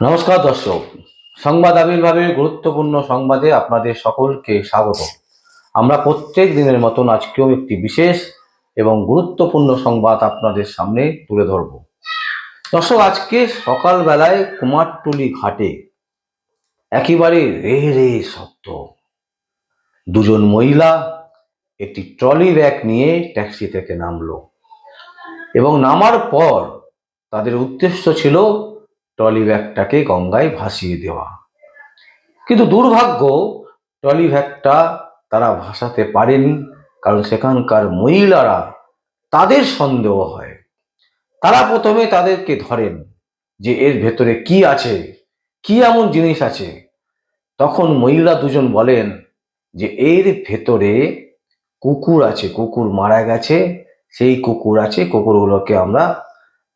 নমস্কার দর্শক। সংবাদ আবির্ভাবে গুরুত্বপূর্ণ সংবাদে আপনাদের সকলকে স্বাগত। আমরা প্রত্যেক দিনের মতন আজকেও একটি বিশেষ এবং গুরুত্বপূর্ণ সংবাদ আপনাদের সামনে তুলে ধরব। দর্শক, আজকে সকালবেলায় কুমারটুলি ঘাটে একেবারে রে রে শব্দ। দুজন মহিলা একটি ট্রলি ব্যাগ নিয়ে ট্যাক্সি থেকে নামলো এবং নামার পর তাদের উদ্দেশ্য ছিল ট্রলি ব্যাগটাকে গঙ্গায় ভাসিয়ে দেওয়া। কিন্তু দুর্ভাগ্য ট্রলি ব্যাগটা তারা ভাসাতে পারেনি, কারণ সেখানকার মহিলারা তাদের সন্দেহ হয়। তারা প্রথমে তাদেরকে ধরেন যে এর ভেতরে কি আছে, কি এমন জিনিস আছে। তখন মহিলা দুজন বলেন যে এর ভেতরে কুকুর আছে, কুকুর মারা গেছে, সেই কুকুর আছে, কুকুরগুলোকে আমরা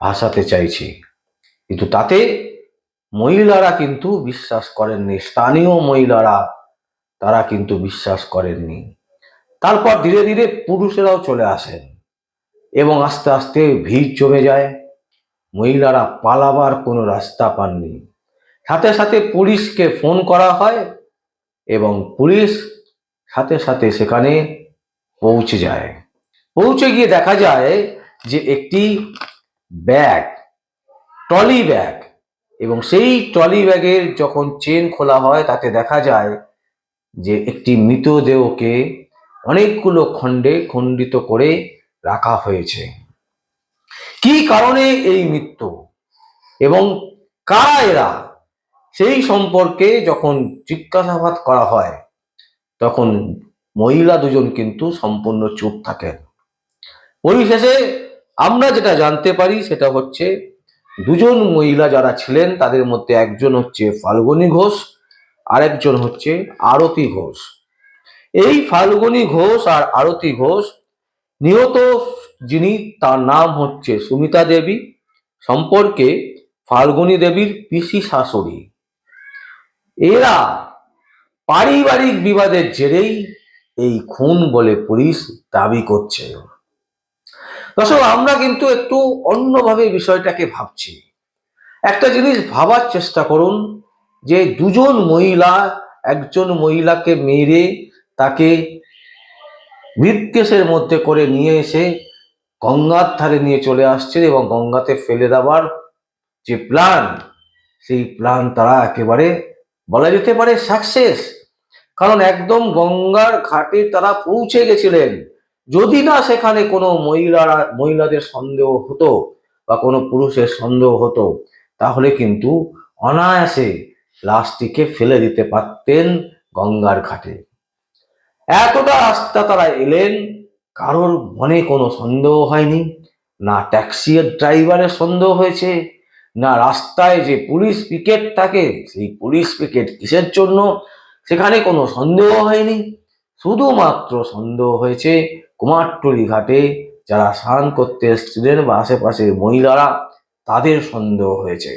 ভাসাতে চাইছি। কিন্তু তাতে মহিলারা কিন্তু বিশ্বাস করেননি, স্থানীয় মহিলারা, তারা কিন্তু বিশ্বাস করেননি। তারপর ধীরে ধীরে পুরুষেরাও চলে আসেন এবং আস্তে আস্তে ভিড় জমে যায়। মহিলারা পালাবার কোনো রাস্তা পাননি। সাথে সাথে পুলিশকে ফোন করা হয় এবং পুলিশ সাথে সাথে সেখানে পৌঁছে যায়। পৌঁছে গিয়ে দেখা যায় যে একটি ব্যাগ ট্রলি ব্যাগ। এবং সেই ট্রলি ব্যাগের যখন চেন খোলা হয়, তাতে দেখা যায় যে একটি মৃতদেহকে অনেকগুলো খণ্ডে খণ্ডিত করে রাখা হয়েছে। কি কারণে এই মৃত্যু? এবং কারা এরা? সেই সম্পর্কে যখন জিজ্ঞাসাবাদ করা হয়, তখন মহিলা দুজন কিন্তু সম্পূর্ণ চুপ থাকেন। পরিশেষে আমরা যেটা জানতে পারি, সেটা হচ্ছে দুজন মহিলা যারা ছিলেন, তাদের মধ্যে একজন হচ্ছে ফাল্গুনী ঘোষ, আরেকজন হচ্ছে আরতি ঘোষ। এই ফাল্গুনী ঘোষ আর আরতি ঘোষ নিহত যিনি, তার নাম হচ্ছে সুমিতা দেবী। সম্পর্কে ফাল্গুনী দেবীর পিসি শাশুড়ি। এরা পারিবারিক বিবাদের জেরেই এই খুন বলে পুলিশ দাবি করছে। দর্শক, আমরা কিন্তু একটু অন্যভাবে বিষয়টাকে ভাবছি। একটা জিনিস ভাবার চেষ্টা করুন যে দুজন মহিলা, একজন মহিলাকে মেরে তাকে মৃতকেশের মধ্যে করে নিয়ে এসে গঙ্গার ধারে নিয়ে চলে আসছে এবং গঙ্গাতে ফেলে দেওয়ার যে প্ল্যান, সেই প্ল্যান তারা একেবারে বলা যেতে পারে সাকসেস কারণ একদম গঙ্গার ঘাটে তারা পৌঁছে গেছিলেন। যদি না সেখানে কোনো মহিলারা, মহিলাদের সন্দেহ হতো বা কোনো পুরুষের সন্দেহ হতো, তাহলে কিন্তু অনায়াসে লাশটিকে ফেলে দিতে পারতেন গঙ্গার ঘাটে। এতটা রাস্তা তারা এলেন, কারোর মনে কোনো সন্দেহ হয়নি, না ট্যাক্সির ড্রাইভারের সন্দেহ হয়েছে, না রাস্তায় যে পুলিশ পিকেট থাকে, সেই পুলিশ পিকেট কিসের জন্য, সেখানে কোনো সন্দেহ হয়নি। শুধুমাত্র সন্দেহ হয়েছে কুমারটুলি ঘাটে যারা স্নান করতে এসেছিলেন বা আশেপাশের মহিলারা, তাদের সন্দেহ হয়েছে।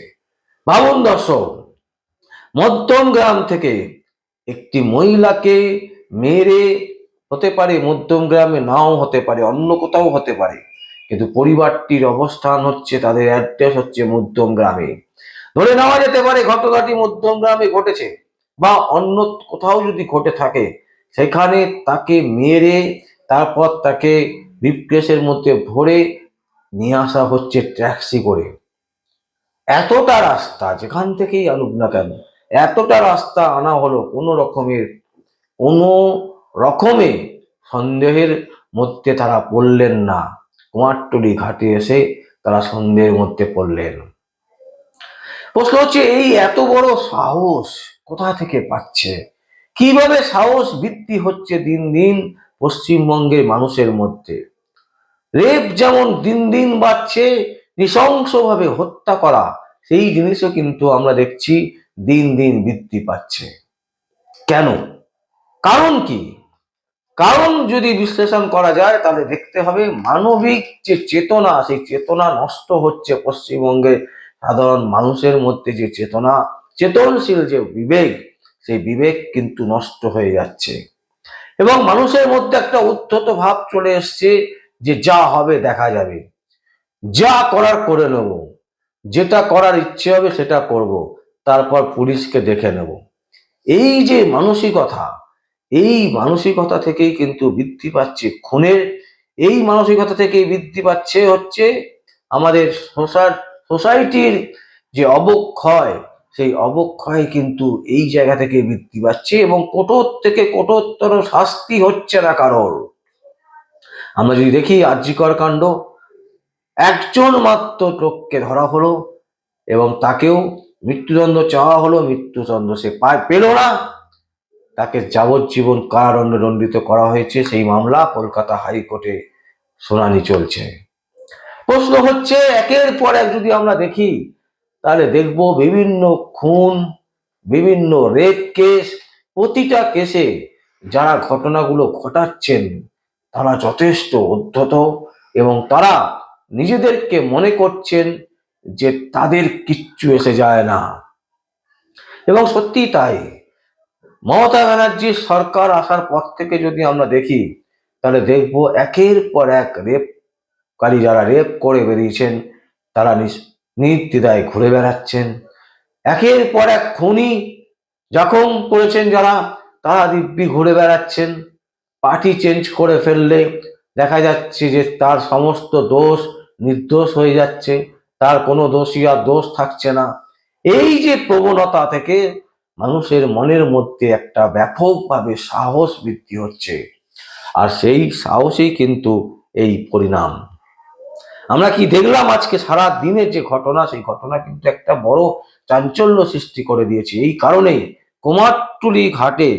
ভাবুন দর্শক, মধ্যম গ্রাম থেকে একটি মহিলাকে মেরে হতে পারে মধ্যম গ্রামে, নাও হতে পারে, অন্য কোথাও হতে পারে, কিন্তু পরিবারটির অবস্থান হচ্ছে, তাদের অ্যাড্রেস হচ্ছে মধ্যম গ্রামে। ধরে নেওয়া যেতে পারে ঘটনাটি মধ্যম গ্রামে ঘটেছে, বা অন্য কোথাও যদি ঘটে থাকে, সেখানে তাকে মেরে তারপর তাকে ব্রিফকেসের মধ্যে ভরে নিয়ে আসা হচ্ছে ট্যাক্সি করে। এতটা রাস্তা, যেখান থেকেই আনুক না কেন, এতটা রাস্তা আনা হলো কোনো রকমের, কোনো রকমে সন্দেহের মধ্যে তারা পড়লেন না। কুমারটুলি ঘাটে এসে তারা সন্দেহের মধ্যে পড়লেন। প্রশ্ন হচ্ছে, এই এত বড় সাহস কোথা থেকে পাচ্ছে? কীভাবে সাহস বৃদ্ধি হচ্ছে দিন দিন? পশ্চিমবঙ্গের মানুষের মধ্যে। রেপ যেমন দিন দিন বাড়ছে, নৃশংসভাবে হত্যা করা, সেই জিনিসও কিন্তু আমরা দেখছি দিন দিন বৃদ্ধি পাচ্ছে। কেন? কারণ কি? কারণ যদি বিশ্লেষণ করা যায়, তাহলে দেখতে হবে মানবিক যে চেতনা, সেই চেতনা নষ্ট হচ্ছে পশ্চিমবঙ্গের সাধারণ মানুষের মধ্যে যে চেতনা, চেতনশীল যে বিবেক, সেই বিবেক কিন্তু নষ্ট হয়ে যাচ্ছে। এবং মানুষের মধ্যে একটা উদ্ধত ভাব চলে এসছে যে যা হবে দেখা যাবে। যা করার করে নেব। যেটা করার ইচ্ছে হবে সেটা করব। তারপর পুলিশকে দেখে নেব। এই যে মানসিকতা, এই মানসিকতা থেকেই কিন্তু বৃদ্ধি পাচ্ছে খুনের। এই মানসিকতা থেকেই বৃদ্ধি পাচ্ছে হচ্ছে আমাদের সোসা- সোসাইটির যে অবক্ষয় সেই অবক্ষয় কিন্তু এই জায়গা থেকে বৃদ্ধি পাচ্ছে এবং কঠোর থেকে কঠোরতর শাস্তি হচ্ছে না কারোর। আমরা যদি দেখি আর্যিকর কাণ্ড, একজন মাত্র লোককে ধরা হলো এবং তাকেও মৃত্যুদণ্ড চাওয়া হলো, মৃত্যুদণ্ড সে পায়, পেল না। তাকে যাবজ্জীবন কারাদণ্ড দণ্ডিত করা হয়েছে, সেই মামলা কলকাতা হাইকোর্টে শুনানি চলছে। প্রশ্ন হচ্ছে, একের পর এক যদি আমরা দেখি তাহলে দেখব বিভিন্ন খুন, বিভিন্ন রেপ কেস প্রতিটা কেসে যারা ঘটনাগুলো ঘটাচ্ছেন, তারা যথেষ্ট উদ্ধত এবং তারা নিজেদেরকে মনে করছেন যে তাদের কিচ্ছু এসে যায় না। এবং সত্যি তাই। মমতা ব্যানার্জির সরকার আসার পর থেকে যদি আমরা দেখি, তাহলে দেখব একের পর এক রেপকারী যারা রেপ করে বেরিয়েছেন, তারা নির্দ্বিধায় ঘুরে বেড়াচ্ছেন। একের পর এক খুনি জখম করেছেন যারা, তারা দিব্যি ঘুরে বেড়াচ্ছেন। পার্টি চেঞ্জ করে ফেললে দেখা যাচ্ছে যে তার সমস্ত দোষ নির্দোষ হয়ে যাচ্ছে, তার কোনো দোষী আর দোষ থাকছে না। এই যে প্রবণতা থেকে মানুষের মনের মধ্যে একটা ব্যাপকভাবে সাহস বৃদ্ধি হচ্ছে। আর সেই সাহসেই কিন্তু এই পরিণাম। আমরা কি দেখলাম আজকে সারা দিনের যে ঘটনা, সেই ঘটনা কিন্তু একটা বড় চাঞ্চল্য সৃষ্টি করে দিয়েছে। এই কারণেই কুমারটুলি ঘাটে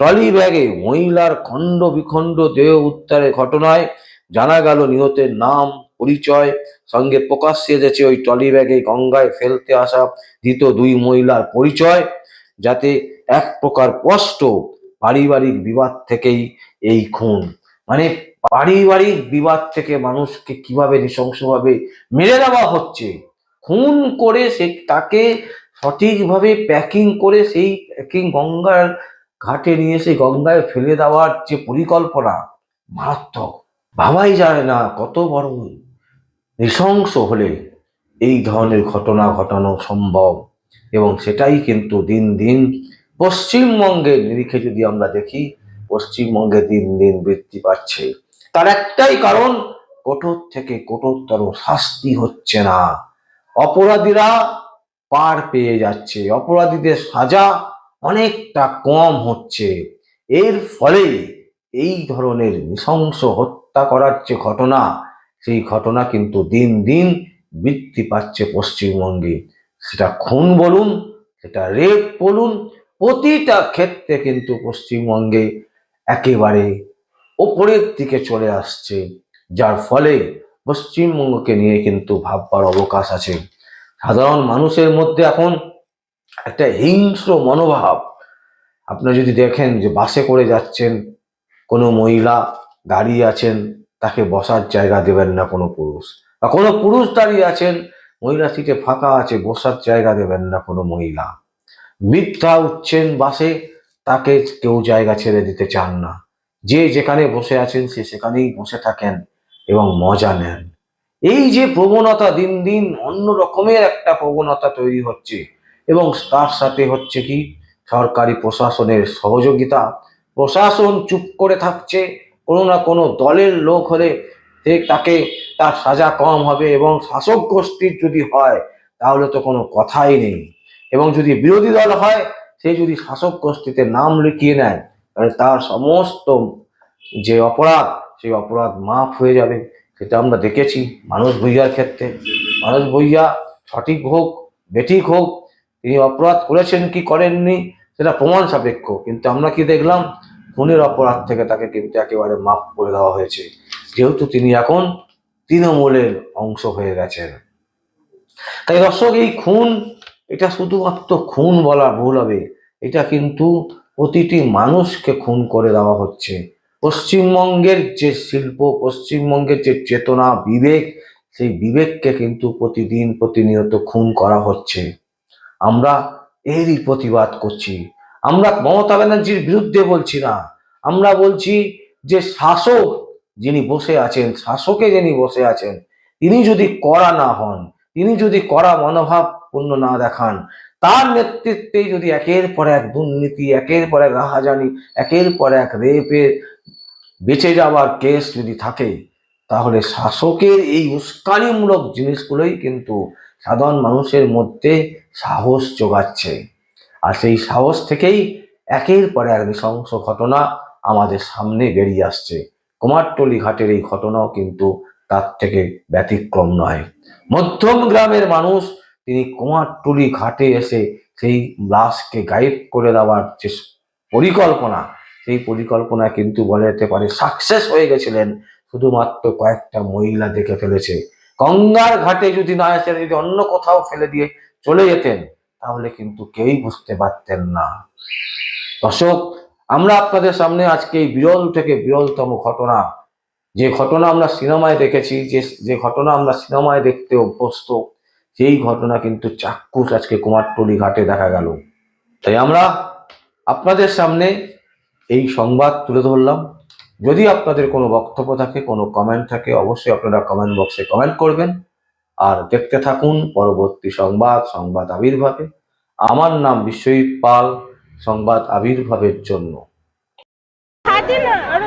ট্রলি ব্যাগে মহিলার খণ্ড বিখণ্ড দেহ উদ্ধারের ঘটনায় জানা গেল নিহতের নাম, পরিচয়। সঙ্গে প্রকাশ্যে এসেছে ওই ট্রলি ব্যাগে গঙ্গায় ফেলতে আসা ধৃত দুই মহিলার পরিচয়, যাতে এক প্রকার স্পষ্ট পারিবারিক বিবাদ থেকেই এই খুন। মানে পারিবারিক বিবাদ থেকে মানুষকে কীভাবে নৃশংসভাবে মেরে দেওয়া হচ্ছে? খুন করে সে তাকে সঠিকভাবে প্যাকিং করে সেই প্যাকিং গঙ্গার ঘাটে নিয়ে এসে গঙ্গায় ফেলে দেওয়ার যে পরিকল্পনা, মারাত্মক। ভাবাই যায় না কত বড় নৃশংস হলে এই ধরনের ঘটনা ঘটানো সম্ভব। এবং সেটাই কিন্তু দিন দিন পশ্চিমবঙ্গের নিরিখে যদি আমরা দেখি, পশ্চিমবঙ্গে দিন দিন বৃদ্ধি পাচ্ছে। তার একটাই কারণ, কঠোর থেকে কঠোরতর শাস্তি হচ্ছে না। অপরাধীরা পার পেয়ে যাচ্ছে, অপরাধীদের সাজা অনেকটা কম হচ্ছে। এর ফলে এই ধরনের নৃশংস হত্যা করার যে ঘটনা, সেই ঘটনা কিন্তু দিন দিন বৃদ্ধি পাচ্ছে পশ্চিমবঙ্গে। সেটা খুন বলুন, সেটা রেপ বলুন, প্রতিটা ক্ষেত্রে কিন্তু পশ্চিমবঙ্গে একেবারে ওপরের দিকে চলে আসছে, যার ফলে পশ্চিমবঙ্গকে নিয়ে কিন্তু ভাববার অবকাশ আছে। সাধারণ মানুষের মধ্যে এখন একটা হিংস্র মনোভাব। আপনি যদি দেখেন যে বাসে করে যাচ্ছেন, কোনো মহিলা দাঁড়িয়ে আছেন, তাকে বসার জায়গা দেবেন না কোনো পুরুষ। বা কোনো পুরুষ দাঁড়িয়ে আছেন, মহিলা সিটে ফাঁকা আছে, বসার জায়গা দেবেন না কোনো মহিলা। মিথ্যা উঠছেন বাসে, তাকে কেউ জায়গা ছেড়ে দিতে চান না। যে যেখানে বসে আছেন, সে সেখানেই বসে থাকেন এবং মজা নেন। এই যে প্রবণতা দিন দিন অন্য রকমের একটা প্রবণতা তৈরি হচ্ছে এবং তার সাথে হচ্ছে কি, সরকারি প্রশাসনের সহযোগিতা। প্রশাসন চুপ করে থাকছে, কোনো না কোনো দলের লোক হলে তাকে, তার সাজা কম হবে এবং শাসক গোষ্ঠীর যদি হয়, তাহলে তো কোনো কথাই নেই। এবং যদি বিরোধী দল হয়, সে যদি শাসক গোষ্ঠীতে নাম লিখিয়ে নেয় তার সমস্ত যে অপরাধ, সেই অপরাধ মাফ হয়ে যাবে। সেটা আমরা দেখেছি মানুষ ভূঁইয়ার ক্ষেত্রে। মানুষ ভূঁইয়া সঠিক হোক, বেঠিক হোক, তিনি অপরাধ করেছেন কি করেননি, সেটা প্রমাণ সাপেক্ষ। কিন্তু আমরা কি দেখলাম, খুনের অপরাধ থেকে তাকে কিন্তু একেবারে মাফ করে দেওয়া হয়েছে। যেহেতু তিনি এখন তৃণমূলের অংশ হয়ে গেছেন। তাই দর্শক, এই খুন, এটা শুধুমাত্র খুন বলা ভুল হবে। এটা কিন্তু প্রতিটি মানুষকে খুন করে দেওয়া হচ্ছে। পশ্চিমবঙ্গের যে শিল্প, পশ্চিমবঙ্গের যে চেতনা, বিবেক, সেই বিবেককে কিন্তু প্রতিদিন প্রতিনিয়ত খুন করা হচ্ছে। আমরা এরই প্রতিবাদ করছি। আমরা মমতা ব্যানার্জির বিরুদ্ধে বলছি না। আমরা বলছি যে শাসক যিনি বসে আছেন, শাসকে যিনি বসে আছেন, তিনি যদি করা না হন, তিনি যদি করা মনোভাব পূর্ণ না দেখান তার নেতৃত্বে যদি একের পর এক দুর্নীতি, একের পর এক রাহাজানি, একের পর এক রেপের বেঁচে যাওয়ার কেস যদি থাকে, তাহলে শাসকের এই উস্কানিমূলক জিনিসগুলোই কিন্তু সাধারণ মানুষের মধ্যে সাহস যোগাচ্ছে। আর সেই সাহস থেকেই একের পর এক নৃশংস ঘটনা আমাদের সামনে বেরিয়ে আসছে। কুমারটলি ঘাটের এই ঘটনাও কিন্তু তার থেকে ব্যতিক্রম নয়। মধ্যম গ্রামের মানুষ তিনি কুমারটুলি ঘাটে এসে সেই লাশকে গায়েব করে দেওয়ার যে পরিকল্পনা, সেই পরিকল্পনা কিন্তু বলা যেতে পারে সাকসেস হয়ে গেছিলেন। শুধুমাত্র কয়েকটা মহিলা দেখে ফেলেছে। গঙ্গার ঘাটে যদি না এসে যদি অন্য কোথাও ফেলে দিয়ে চলে যেতেন, তাহলে কিন্তু কেউই বুঝতে পারতেন না। দর্শক, আমরা আপনাদের সামনে আজকে এই বিরল থেকে বিরলতম ঘটনা, যে ঘটনা আমরা সিনেমায় দেখেছি, যে যে ঘটনা আমরা সিনেমায় দেখতে অভ্যস্ত সেই ঘটনা কিন্তু চাক্ষুষ আজকে কুমারটুলি ঘাটে দেখা গেল। তাই আমরা আপনাদের সামনে এই সংবাদ তুলে ধরলাম। যদি আপনাদের কোনো বক্তব্য থাকে কোনো কমেন্ট থাকে অবশ্যই আপনারা কমেন্ট বক্সে কমেন্ট করবেন। আর দেখতে থাকুন পরবর্তী সংবাদ সংবাদ আবির্ভাবে। আমার নাম বিশ্বজিৎ পাল সংবাদ আবির্ভাবের জন্য খাতে না আরে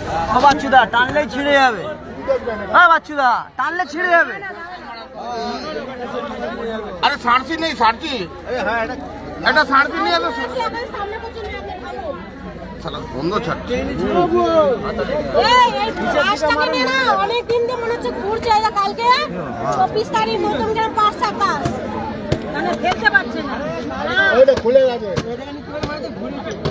ও বাচ্চুদা টানলেই ছিঁড়ে যাবে। হ্যাঁ বাচ্চুদা টানলে ছিঁড়ে যাবে। আরে সারছি নেই সারছি এটা সারছি নেই বন্ধ ছাড়ছে। অনেক দিন দিয়ে মনে হচ্ছে ঘুরছে এই কালকে। চব্বিশ তারিখ নতুন গ্রাম পাঁচ সাতাশ মানে ফেলতে পারছে না। নতুন গ্রাম